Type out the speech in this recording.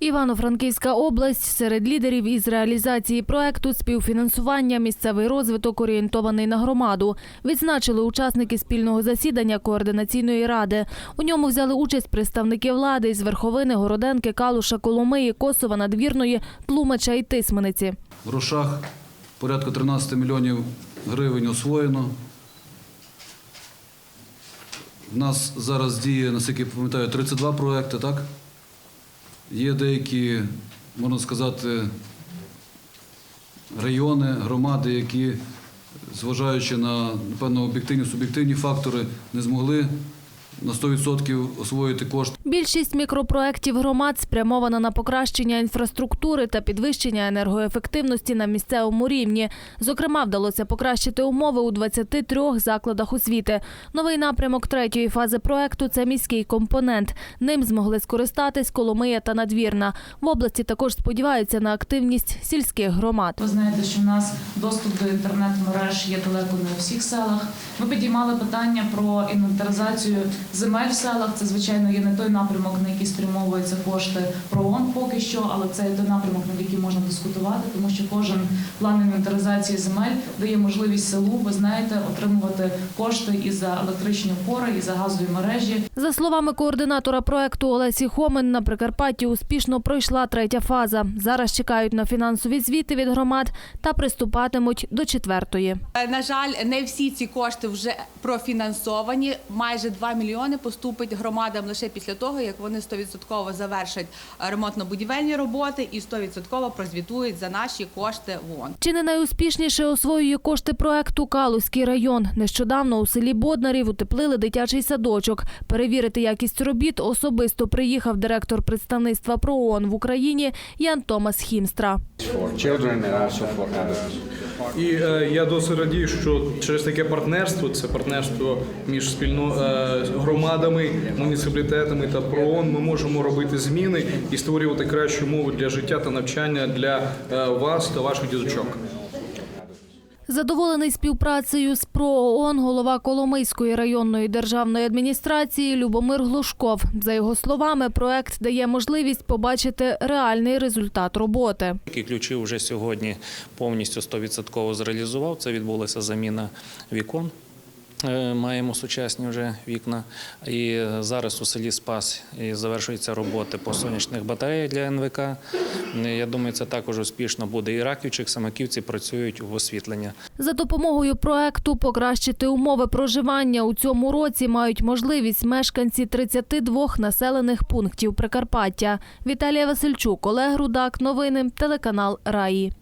Івано-Франківська область серед лідерів із реалізації проекту співфінансування місцевий розвиток орієнтований на громаду. Відзначили учасники спільного засідання координаційної ради. У ньому взяли участь представники влади із Верховини, Городенки, Калуша, Коломиї, Косова, Надвірної, Тлумача і Тисмениці. В грошах порядка 13 мільйонів гривень освоєно. У нас зараз діє, наскільки пам'ятаю, 32 проекти, так? Є деякі, можна сказати, райони, громади, які, зважаючи на певно об'єктивні суб'єктивні фактори, не змогли на 100% освоїти кошти. Більшість мікропроєктів громад спрямована на покращення інфраструктури та підвищення енергоефективності на місцевому рівні. Зокрема, вдалося покращити умови у 23 закладах освіти. Новий напрямок третьої фази проекту це міський компонент. Ним змогли скористатись Коломия та Надвірна. В області також сподіваються на активність сільських громад. Ви знаєте, що в нас доступ до інтернет-мереж є далеко не у всіх селах. Ми підіймали питання про інвентаризацію земель в селах. Це звичайно є не той напрямок, на який спрямовуються кошти ПРООН поки що, але це той напрямок, над яким можна дискутувати, тому що кожен план інвентаризації земель дає можливість селу, ви знаєте, отримувати кошти і за електричні опори, і за газові мережі. За словами координатора проекту Олесі Хомин, на Прикарпатті успішно пройшла третя фаза. Зараз чекають на фінансові звіти від громад та приступатимуть до четвертої. Е, На жаль, не всі ці кошти вже профінансовані. Майже 2 мільйони поступить громадам лише після того, як вони 100% завершать е, ремонтно-будівельні роботи і 100% прозвітують за наші кошти ВОН. Чи не найуспішніше освоює кошти проекту Калузький район? Нещодавно у селі Боднарів утеплили дитячий садочок. Перевірити якість робіт особисто приїхав директор представництва ПРООН в Україні Ян Томас Хімстра. for children and also for adults. І е, я досить радію, що через таке партнерство, це партнерство між спільно е, громадами, муніципалітетами та ПРООН, ми можемо робити зміни і створювати кращу мову для життя та навчання для е, вас та ваших діточок. Задоволений співпрацею з ПРООН голова Коломийської районної державної адміністрації Любомир Глушков. За його словами, проект дає можливість побачити реальний результат роботи. Які ключі вже сьогодні повністю 100% зреалізував. Це відбулася заміна вікон. Е, Маємо сучасні вже вікна. І зараз у селі Спас і завершуються роботи по сонячних батареях для НВК. Е, Я думаю, це також успішно буде. І раківчик, самаківці працюють в освітленні. За допомогою проекту покращити умови проживання у цьому році мають можливість мешканці 32 населених пунктів Прикарпаття. Віталія Васильчук, Олег Рудак. Новини телеканал Раї.